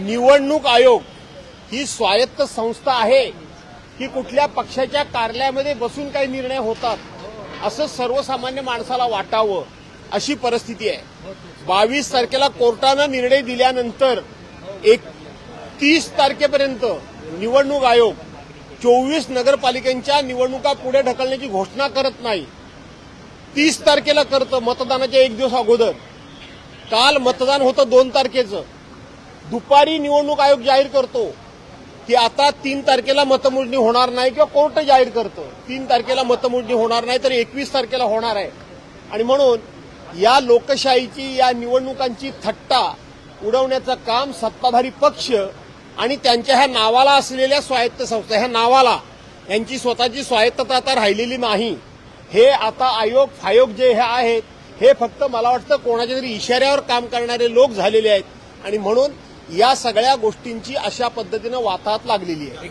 निवडणूक आयोग ही स्वायत्त संस्था आहे. की कुठल्या पक्षाच्या कार्यालयामध्ये बसून काही निर्णय होतात असं सर्वसामान्य माणसाला वाटावं अशी परिस्थिती आहे. बावीस तारखेला कोर्टानं निर्णय दिल्यानंतर एक तीस तारखेपर्यंत निवडणूक आयोग चोवीस नगरपालिकांच्या निवडणुका पुढे ढकलण्याची घोषणा करत नाही. तीस तारखेला करतं मतदानाच्या एक दिवस अगोदर. काल मतदान होतं दोन तारखेचं. दुपारी निवडणूक आयोग जाहीर करतो की आता तीन तारखेला मतमोजणी होणार नाही किंवा कोर्ट जाहीर करतो. तीन तारखेला मतमोजणी होणार नाही तर एकवीस तारखेला होणार आहे. आणि म्हणून या लोकशाहीची या निवडणुकांची थट्टा उडवण्याचं काम सत्ताधारी पक्ष आणि त्यांच्या ह्या नावाला असलेल्या स्वायत्त संस्था ह्या नावाला यांची स्वतःची स्वायत्तता आता राहिलेली नाही. हे आता आयोग फायोग जे हे आहेत हे फक्त मला वाटतं कोणाच्या तरी इशाऱ्यावर काम करणारे लोक झालेले आहेत. आणि म्हणून या सगळ्या गोष्टींची अशा पद्धतीनं वाताहत लागलेली आहे.